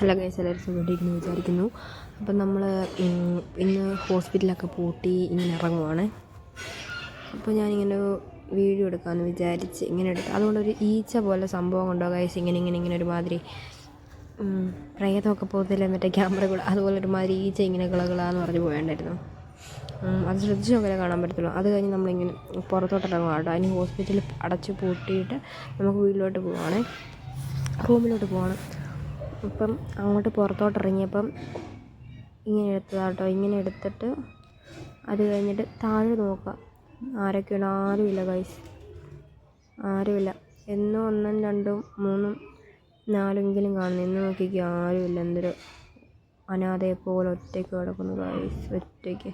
Hello guys എല്ലാവരും സുഖമായിട്ടിരിക്കുന്നു വിചാരിക്കുന്നു. അപ്പം നമ്മൾ ഇന്ന് ഹോസ്പിറ്റലൊക്കെ പൂട്ടി ഇങ്ങനെ ഇറങ്ങുവാണ്. അപ്പോൾ ഞാനിങ്ങനെ ഒരു വീഡിയോ എടുക്കാമെന്ന് വിചാരിച്ച് ഇങ്ങനെ എടുക്കാം അതുകൊണ്ട് ഒരു ഈച്ച പോലെ സംഭവം കൊണ്ടോ ഗൈസ് ഇങ്ങനെ ഇങ്ങനെ ഇങ്ങനെ ഒരുമാതിരി പ്രേതമൊക്കെ പോകത്തില്ല എന്നിട്ട് ക്യാമറ കൂടെ അതുപോലെ ഒരുമാതിരി ഈച്ച ഇങ്ങനെ കിളകളാന്ന് പറഞ്ഞ് പോയണ്ടായിരുന്നു അത് ശ്രദ്ധിച്ച് നോക്കിയാലേ കാണാൻ പറ്റത്തുള്ളൂ. അത് കഴിഞ്ഞ് നമ്മളിങ്ങനെ പുറത്തോട്ട് ഇറങ്ങുക കേട്ടോ. അതിന് ഹോസ്പിറ്റലിൽ അടച്ച് പൂട്ടിയിട്ട് നമുക്ക് വീട്ടിലോട്ട് പോവുകയാണേ റൂമിലോട്ട് പോകണം അപ്പം അങ്ങോട്ട് പുറത്തോട്ട് ഇറങ്ങിയപ്പം ഇങ്ങനെ എടുത്തതാട്ടോ. ഇങ്ങനെ എടുത്തിട്ട് അത് കഴിഞ്ഞിട്ട് താഴെ നോക്കുക. ആരൊക്കെയാണ്? ആരുമില്ല ഗൈസ് ആരുമില്ല. എന്നും ഒന്നും രണ്ടും മൂന്നും നാലെങ്കിലും കാണുന്നു. ഇന്ന് നോക്കിക്കുക ആരുമില്ല. എന്തൊരു അനാഥയെ പോലെ ഒറ്റയ്ക്ക് കിടക്കുന്നു ഗൈസ് ഒറ്റയ്ക്ക്.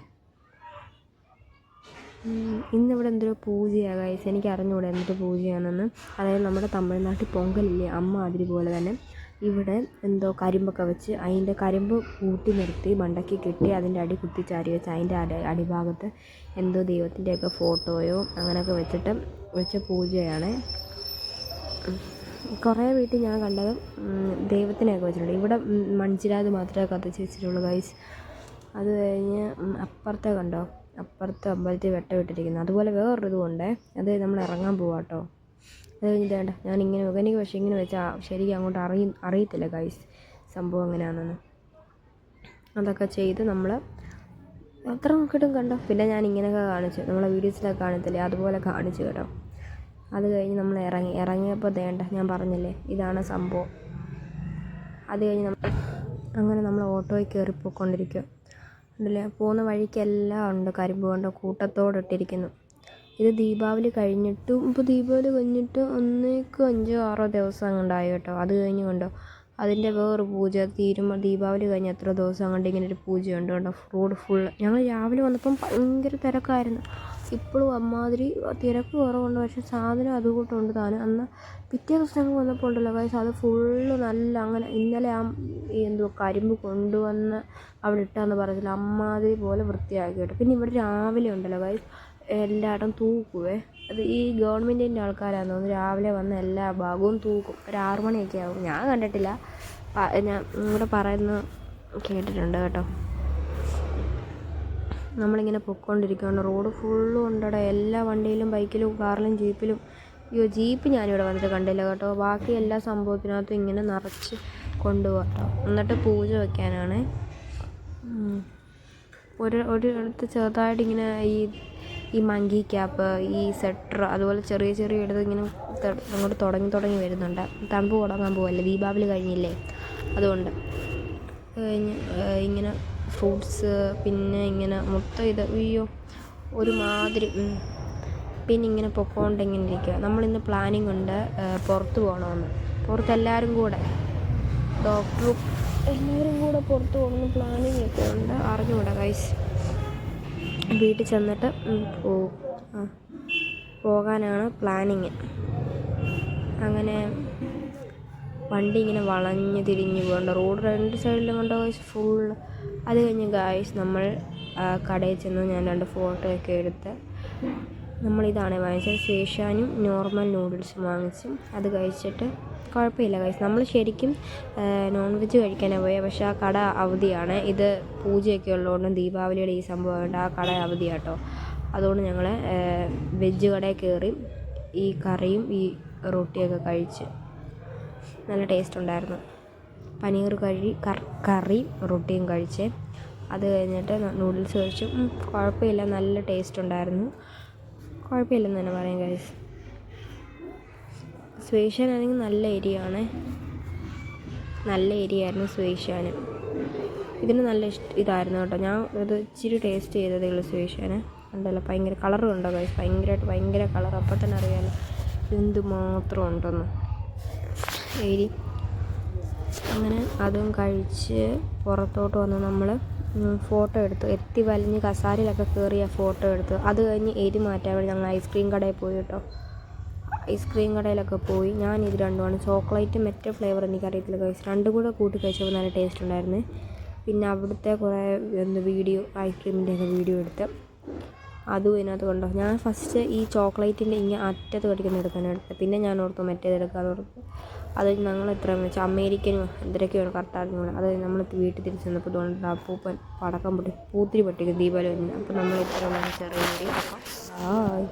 ഇന്നിവിടെ എന്തൊരു പൂജയാണ് ഗൈസ് എനിക്ക് അറിഞ്ഞുകൂടെ എന്തൊരു പൂജയാണെന്ന്. അതായത് നമ്മുടെ തമിഴ്നാട്ടിൽ പൊങ്കലില്ലേ? അമ്മ അതിരി പോലെ തന്നെ. ഇവിടെ എന്തോ കരിമ്പൊക്കെ വെച്ച് അതിന്റെ കരിമ്പ് കൂട്ടി നിർത്തി മണ്ടയ്ക്ക് കെട്ടി അതിന്റെ അടി കുത്തിച്ചാരി വെച്ച് അതിന്റെ അടി അടിഭാഗത്ത് എന്തോ ദൈവത്തിന്റെയൊക്കെ ഫോട്ടോയോ അങ്ങനെയൊക്കെ വെച്ചിട്ട് വെച്ച പൂജയാണ്. കുറേ വീട്ടിൽ ഞാൻ കണ്ടത് ദൈവത്തിനെയൊക്കെ വെച്ചിട്ടുണ്ട്. ഇവിടെ മൺചിരാത് മാത്രമേ കത്തിച്ച് വെച്ചിട്ടുള്ളൂ ഗൈസ് അത് കഴിഞ്ഞ് അപ്പുറത്തെ കണ്ടോ? അപ്പുറത്തെ അമ്പലത്തിൽ വെട്ടം ഇട്ടിരിക്കുന്നു അതുപോലെ വേറൊരു ഇതും ഉണ്ടേ. അത് നമ്മൾ ഇറങ്ങാൻ പോവാട്ടോ. അത് കഴിഞ്ഞിട്ട് വേണ്ട. ഞാൻ ഇങ്ങനെ. എനിക്ക് പക്ഷേ ഇങ്ങനെ വെച്ചാൽ ശരിക്കും അങ്ങോട്ട് അറിയ അറിയത്തില്ല ഗൈസ് സംഭവം എങ്ങനെയാണെന്ന്. അതൊക്കെ ചെയ്ത് നമ്മൾ അത്ര നോക്കിയിട്ടും കണ്ടോ. പിന്നെ ഞാൻ ഇങ്ങനെയൊക്കെ കാണിച്ചു. നമ്മളെ വീഡിയോസിലൊക്കെ കാണത്തില്ലേ? അതുപോലെ കാണിച്ചു കേട്ടോ. അത് കഴിഞ്ഞ് നമ്മൾ ഇറങ്ങി. ഇറങ്ങിയപ്പോൾ വേണ്ട ഞാൻ പറഞ്ഞില്ലേ? ഇതാണ് സംഭവം. അത് കഴിഞ്ഞ് നമ്മൾ അങ്ങനെ നമ്മൾ ഓട്ടോയിൽ കയറി പോയിക്കൊണ്ടിരിക്കുക ഉണ്ടല്ലേ പോകുന്ന വഴിക്കെല്ലാം ഉണ്ട്. കരിമ്പ് കൊണ്ട്? കൂട്ടത്തോടെ ഇട്ടിരിക്കുന്നു. ഇത് ദീപാവലി കഴിഞ്ഞിട്ടും ഇപ്പോൾ ദീപാവലി കഴിഞ്ഞിട്ട് ഒന്നേക്ക് അഞ്ചോ ആറോ ദിവസം അങ്ങോട്ടായി കേട്ടോ. അത് കഴിഞ്ഞ് കണ്ടോ? അതിന്റെ വേറൊരു പൂജ തീരുമ്പോൾ ദീപാവലി കഴിഞ്ഞ് എത്ര ദിവസം അങ്ങോട്ട് ഇങ്ങനെ ഒരു പൂജ ഉണ്ട് കേട്ടോ റോഡ് ഫുള്ള് ഞങ്ങൾ രാവിലെ വന്നപ്പം ഭയങ്കര തിരക്കായിരുന്നു. ഇപ്പോഴും അമ്മാതിരി തിരക്ക് കുറവുണ്ട്. പക്ഷെ സാധനം അതുകൂട്ടുണ്ട് താനും. അന്ന് പിറ്റേ ദിവസം ഞങ്ങൾ വന്നപ്പോൾ ഉണ്ടല്ലോ കാര്യം അത് ഫുള്ള് നല്ല അങ്ങനെ ഇന്നലെ ആ എന്തോ കരിമ്പ് കൊണ്ടുവന്ന് അവിടെ ഇട്ടാന്ന് പറഞ്ഞില്ല. അമ്മാതിരി പോലെ വൃത്തിയാക്കി കേട്ടോ പിന്നെ ഇവിടെ രാവിലെ ഉണ്ടല്ലോ ഗൈസ് എല്ലായിടം തൂക്കുവേ. അത് ഈ ഗവൺമെന്റിന്റെ ആൾക്കാരാന്ന് തോന്നുന്നു. രാവിലെ വന്ന് എല്ലാ ഭാഗവും തൂക്കും. ഒരു ആറു മണിയൊക്കെ ആവും. ഞാൻ കണ്ടിട്ടില്ല. ഞാൻ ഇവിടെ പറയുന്ന കേട്ടിട്ടുണ്ട് കേട്ടോ. നമ്മളിങ്ങനെ പൊയ്ക്കൊണ്ടിരിക്കുകയാണ് റോഡ് ഫുള്ളും ഉണ്ടട. എല്ലാ വണ്ടിയിലും ബൈക്കിലും കാറിലും ജീപ്പിലും. അയ്യോ ജീപ്പ് ഞാനിവിടെ വന്നിട്ട് കണ്ടില്ല കേട്ടോ. ബാക്കി എല്ലാ സംഭവത്തിനകത്തും ഇങ്ങനെ നിറച്ച് കൊണ്ടുപോകാം കേട്ടോ. എന്നിട്ട് പൂജ വയ്ക്കാനാണ് ഒരു ഒരു അടുത്ത് ചെറുതായിട്ട് ഇങ്ങനെ ഈ ഈ മങ്കി ക്യാപ്പ് ഈ സെറ്റർ അതുപോലെ ചെറിയ ചെറിയ ഇടത് ഇങ്ങനെ അങ്ങോട്ട് തുടങ്ങി തുടങ്ങി വരുന്നുണ്ട്. തണുപ്പ് തുടങ്ങാൻ പോവല്ലേ? ദീപാവലി കഴിഞ്ഞില്ലേ? അതുകൊണ്ട്. ഇങ്ങനെ ഫ്രൂട്ട്സ് പിന്നെ ഇങ്ങനെ മൊത്തം ഇത് അയ്യോ ഒരുമാതിരി. പിന്നെ ഇങ്ങനെ പൊക്കോണ്ട് ഇങ്ങനെ ഇരിക്കുക നമ്മളിന്ന് പ്ലാനിങ് ഉണ്ട് പുറത്ത് പോകണമെന്ന് പുറത്ത് എല്ലാവരും കൂടെ? ഡോക്ടറും എല്ലാവരും കൂടെ പുറത്ത് പോകണമെന്ന് പ്ലാനിങ് ഒക്കെ ഉണ്ട്. അറിഞ്ഞുകൂടാ ഗൈസ് വീട്ടിൽ ചെന്നിട്ട് പോകാനാണ് പ്ലാനിങ്. അങ്ങനെ വണ്ടി ഇങ്ങനെ വളഞ്ഞ് തിരിഞ്ഞ് പോകണ്ട. റോഡ് രണ്ട് സൈഡിലും കൊണ്ട് ഗായ്സ് ഫുൾ അത് കഴിഞ്ഞ് ഗായ്സ് നമ്മൾ കടയിൽ ചെന്ന് ഞാൻ രണ്ട് ഫോട്ടോ ഒക്കെ എടുത്ത് നമ്മളിതാണ് വാങ്ങിച്ചത്. ശേഷാനും നോർമൽ നൂഡിൽസും വാങ്ങിച്ചു. അത് കഴിച്ചിട്ട് കുഴപ്പമില്ല കഴിച്ചു നമ്മൾ ശരിക്കും നോൺ വെജ് കഴിക്കാനാണ് പോയത് പക്ഷേ ആ കട അവധിയാണ്. ഇത് പൂജയൊക്കെ ഉള്ളതുകൊണ്ടും ദീപാവലിയുടെ ഈ സംഭവമായതുകൊണ്ട് ആ കട അവധിയാട്ടോ. അതുകൊണ്ട് ഞങ്ങൾ വെജ് കടയിൽ കയറി ഈ കറിയും ഈ റൊട്ടിയൊക്കെ കഴിച്ച് നല്ല ടേസ്റ്റ് ഉണ്ടായിരുന്നു. പനീർ കഴി കറി റൊട്ടിയും കഴിച്ച് അത് കഴിഞ്ഞിട്ട് നൂഡിൽസ് കഴിച്ചു. കുഴപ്പമില്ല. നല്ല ടേസ്റ്റ് ഉണ്ടായിരുന്നു. കുഴപ്പമില്ലെന്ന് തന്നെ പറയാം കഴിച്ച് ആണെങ്കിൽ നല്ല ഏരിയ ആണ്. നല്ല ഏരിയ ആയിരുന്നു സ്വീഷാന് ഇതിന് നല്ല ഇഷ്ട ഇതായിരുന്നു കേട്ടോ. ഞാൻ ഇത് ഇച്ചിരി ടേസ്റ്റ് ചെയ്തതേ ഉള്ളൂ സുവേഷ്യാന് ഉണ്ടല്ലോ ഭയങ്കര കളറും ഉണ്ടോ കഴിച്ച് ഭയങ്കരമായിട്ട് ഭയങ്കര കളർ അപ്പം തന്നെ അറിയാമല്ലോ എന്ത് മാത്രം ഉണ്ടെന്ന്. എരി അങ്ങനെ അതും കഴിച്ച് പുറത്തോട്ട് വന്ന് നമ്മൾ ഫോട്ടോ എടുത്തു. എത്തി വലിഞ്ഞ് കസാരയിലൊക്കെ കയറിയ ഫോട്ടോ എടുത്തു. അത് കഴിഞ്ഞ് എരി മാറ്റാൻ വേണ്ടി ഞങ്ങൾ ഐസ്ക്രീം കടയിൽ പോയി കേട്ടോ. ഐസ്ക്രീം കടയിലൊക്കെ പോയി. ഞാൻ ഇത് രണ്ടുമാണ്. ചോക്ലേറ്റ് മറ്റേ ഫ്ലേവർ എനിക്കറിയത്തില്ല കഴിച്ചു രണ്ടും കൂടെ കൂട്ടി കഴിച്ചപ്പോൾ നല്ല ടേസ്റ്റ് ഉണ്ടായിരുന്നു. പിന്നെ അവിടുത്തെ കുറേ എന്ത് വീഡിയോ ഐസ്ക്രീമിന്റെയൊക്കെ വീഡിയോ എടുത്ത് അതും ഇതിനകത്ത് കണ്ടോ ഞാൻ ഫസ്റ്റ് ഈ ചോക്ലേറ്റിന്റെ ഇങ്ങനെ അറ്റത്ത് കടിക്കുന്ന എടുക്കാൻ എടുത്തത് പിന്നെ ഞാൻ ഓർത്തു മറ്റേത് എടുക്കാമെന്ന് ഓർത്തു. അത് ഞങ്ങൾ എത്ര വെച്ചാൽ അമേരിക്കനും എന്തൊക്കെയാണ് കറക്റ്റ് അറിഞ്ഞുകൂടാ അത് നമ്മൾ വീട്ടിൽ തിരിച്ച് വന്നപ്പോൾ തോന്നുന്നുണ്ട് അപ്പൂപ്പൻ പടക്കം പൊട്ടി പൂത്തിരി പൊട്ടിക്കും ദീപാവലി വരുന്നത് അപ്പോൾ നമ്മൾ ഇത്ര ചെറിയ അപ്പം ഹായ്